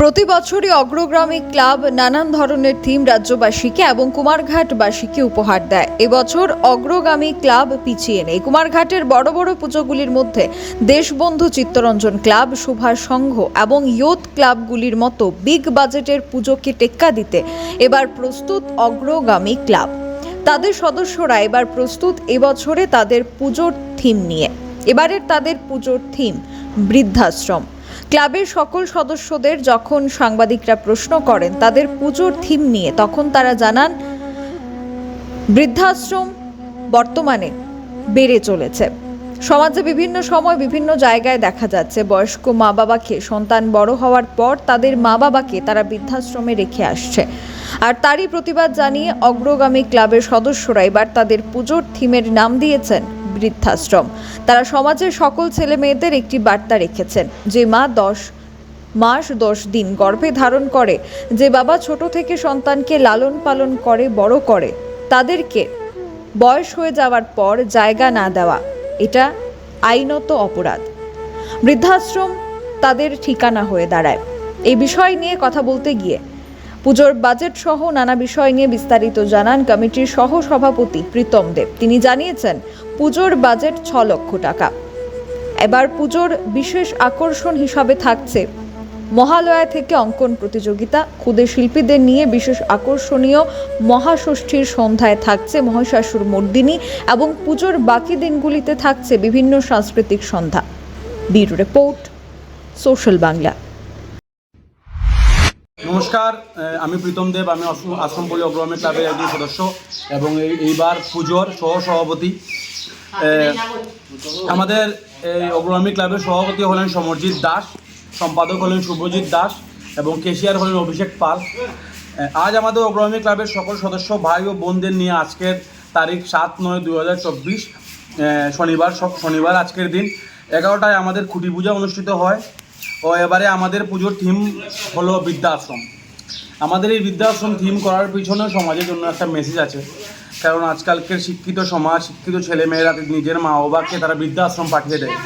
প্রতি বছরই অগ্রগ্রামী ক্লাব নানান ধরনের থিম রাজ্যবাসীকে এবং কুমারঘাটবাসীকে উপহার দেয়। এবছর অগ্রগামী ক্লাব পিছিয়ে নেই। কুমারঘাটের বড় বড় পুজোগুলির মধ্যে দেশবন্ধু চিত্তরঞ্জন ক্লাব, সুভাষ সংঘ এবং ইয়ুথ ক্লাবগুলির মতো বিগ বাজেটের পুজোকে টেক্কা দিতে এবার প্রস্তুত অগ্রগামী ক্লাব। তাদের সদস্যরা এবার প্রস্তুত এবছরে তাদের পুজোর থিম নিয়ে। এবারের তাদের পুজোর থিম বৃদ্ধাশ্রম। ক্লাবের সকল সদস্যদের যখন সাংবাদিকরা প্রশ্ন করেন তাদের পুজোর থিম নিয়ে, তখন তারা জানান, বৃদ্ধাশ্রম বর্তমানে বেড়ে চলেছে। সমাজে বিভিন্ন সময় বিভিন্ন জায়গায় দেখা যাচ্ছে, বয়স্ক মা বাবাকে সন্তান বড় হওয়ার পর তাদের মা বাবাকে তারা বৃদ্ধাশ্রমে রেখে আসছে। আর তারই প্রতিবাদ জানিয়ে অগ্রগামী ক্লাবের সদস্যরা এবার তাদের পুজোর থিমের নাম দিয়েছেন বৃদ্ধাশ্রম। তারা সমাজের সকল ছেলে মেয়েদের একটি বার্তা রেখেছেন যে মা দশ, মাস দশ দিন গর্ভে ধারণ করে, যে বাবা ছোট থেকে সন্তানকে লালন পালন করে, বড় করে, তাদেরকে বয়স হয়ে যাওয়ার পর জায়গা না দেওয়া, এটা আইনত অপরাধ। বৃদ্ধাশ্রম তাদের ঠিকানা হয়ে দাঁড়ায়। এই বিষয় নিয়ে কথা বলতে গিয়ে পুজোর বাজেট সহ নানা বিষয় নিয়ে বিস্তারিত জানান কমিটির সহ সভাপতি প্রীতম দেব। তিনি জানিয়েছেন, পুজোর বাজেট ছ লক্ষ টাকা। এবার পুজোর বিশেষ আকর্ষণ হিসাবে থাকছে মহালয়া থেকে অঙ্কন প্রতিযোগিতা। ক্ষুদে শিল্পীদের নিয়ে বিশেষ আকর্ষণীয় মহাষষ্ঠীর সন্ধ্যায় থাকছে মহিষাসুর মর্দিনী এবং পুজোর বাকি দিনগুলিতে থাকছে বিভিন্ন সাংস্কৃতিক সন্ধ্যা। Bureau report, social Bangla. নমস্কার আমি প্রীতম দেব, আমি আশ্রম- আশ্রমপল্লী অগ্রগামী ক্লাবের একজন সদস্য এবং এইবার পুজোর সহ সভাপতি আমাদের এই অগ্রগামী ক্লাবের সভাপতি হলেন সমরজিৎ দাস, সম্পাদক হলেন শুভজিৎ দাস এবং কেশিয়ার হলেন অভিষেক পাল। আজ আমাদের অগ্রগামী ক্লাবের সকল সদস্য, ভাই ও বোনদের নিয়ে আজকের তারিখ সাত নয় দু হাজার চব্বিশ শনিবার শনিবার আজকের দিন। এগারোটায় আমাদের খুঁটি পূজা অনুষ্ঠিত হয়। ও এবারে আমাদের পুজোর থিম হলো বৃদ্ধাশ্রম। আমাদের এই বৃদ্ধাশ্রম থিম করার পিছনে সমাজের জন্য একটা মেসেজ আছে। কারণ আজকালকের শিক্ষিত সমাজ শিক্ষিত ছেলেমেয়েরা নিজের মা বাবাকে তারা বৃদ্ধাশ্রম পাঠিয়ে দেয়।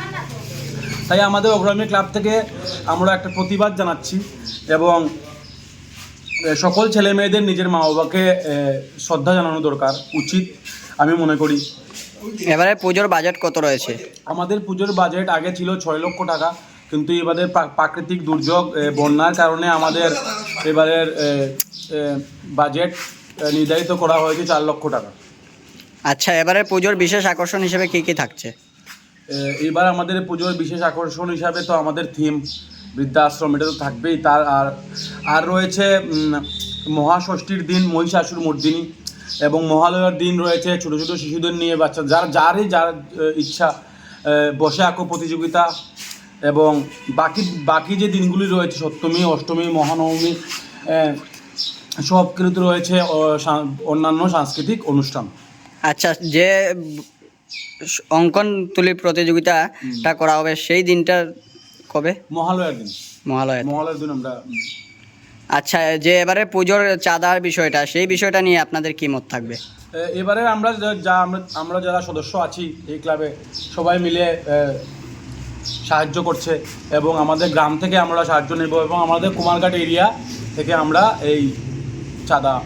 তাই আমাদের অগ্রমী ক্লাব থেকে আমরা একটা প্রতিবাদ জানাচ্ছি এবং সকল ছেলে মেয়েদের নিজের মা বাবাকে শ্রদ্ধা জানানো দরকার উচিত আমি মনে করি। এবারে পুজোর বাজেট কত রয়েছে? আমাদের পুজোর বাজেট আগে ছিল ছয় লক্ষ টাকা। কিন্তু এবারে প্রাকৃতিক দুর্যোগ বন্যার কারণে আমাদের এবারের বাজেট নির্ধারিত করা হয়েছে চার লক্ষ টাকা। আচ্ছা এবারে পুজোর বিশেষ আকর্ষণ হিসেবে কি কি থাকছে? এবার আমাদের পুজোর বিশেষ আকর্ষণ হিসাবে তো আমাদের থিম বৃদ্ধাশ্রম এটা তো থাকবেই। তার আর আর রয়েছে মহাষষ্ঠীর দিন মহিষাসুর মর্দিনী এবং মহালয়ার দিন রয়েছে ছোটো ছোটো শিশুদের নিয়ে বাচ্চা যার যারই যার ইচ্ছা বসে আঁকো প্রতিযোগিতা এবং বাকি বাকি যে দিনগুলি রয়েছে সপ্তমী অষ্টমী মহানবমী সব কিছুতে রয়েছে অন্যান্য সাংস্কৃতিক অনুষ্ঠান। আচ্ছা যে অঙ্কন তুলি প্রতিযোগিতাটা করা হবে সেই দিনটা কবে? মহালয়ার দিন। মহালয়া মহালয়ার দিন আমরা আচ্ছা যে এবারে পুজোর চাঁদার বিষয়টা সেই বিষয়টা নিয়ে আপনাদের কি মত থাকবে? এবারে আমরা যা- আমরা আমরা যারা সদস্য আছি এই ক্লাবে সবাই মিলে সাহায্য করছে এবং আমাদের গ্রাম থেকে আমরা সাহায্য নেব এবং আমাদের কুমারঘাট এরিয়া থেকে আমরা এই চাঁদা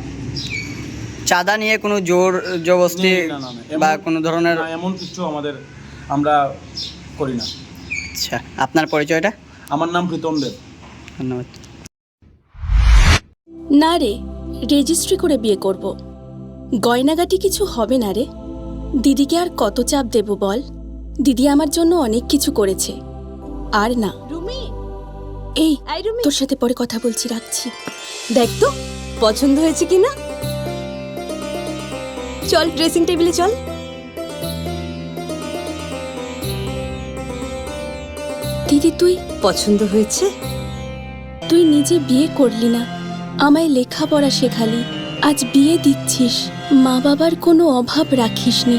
চাঁদা নিয়ে কোনো জোর জবস্তি বা কোনো ধরনের এমন কিছু আমাদের আমরা করি না। আচ্ছা আপনার পরিচয়টা? আমার নাম প্রীতম দেব। ধন্যবাদ। না রে রেজিস্ট্রি করে বিয়ে করব। গয়নাগাটি কিছু হবে না রে। দিদিকে আর কত চাপ দেব বল? দিদি আমার জন্য অনেক কিছু করেছে। আর না। রুমি। এই রুমি। তোর সাথে পরে কথা বলছি রাখছি। দেখ তো পছন্দ হয়েছে কি না চল ড্রেসিং টেবিলে চল। দিদি তুই পছন্দ হয়েছে? তুই নিজে বিয়ে করলি না। আমায় লেখাপড়া শেখালি। আজ বিয়ে দিচ্ছিস। মা বাবার কোনো অভাব রাখিসনি।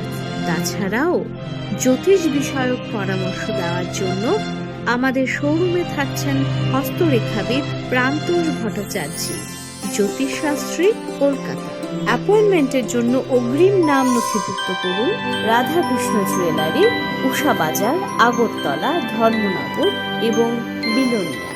তাছাড়াও জ্যোতিষ বিষয়ক পরামর্শ দেওয়ার জন্য আমাদের শোরুমে থাকছেন হস্তরেখাবিদ প্রান্তোষ ভট্টাচার্য, জ্যোতিষশাস্ত্রী কলকাতা। অ্যাপয়েন্টমেন্টের জন্য অগ্রিম নাম নথিভুক্ত করুন রাধাকৃষ্ণ জুয়েলারি, উষা বাজার, আগরতলা, ধর্মনগর এবং বিলোনিয়া।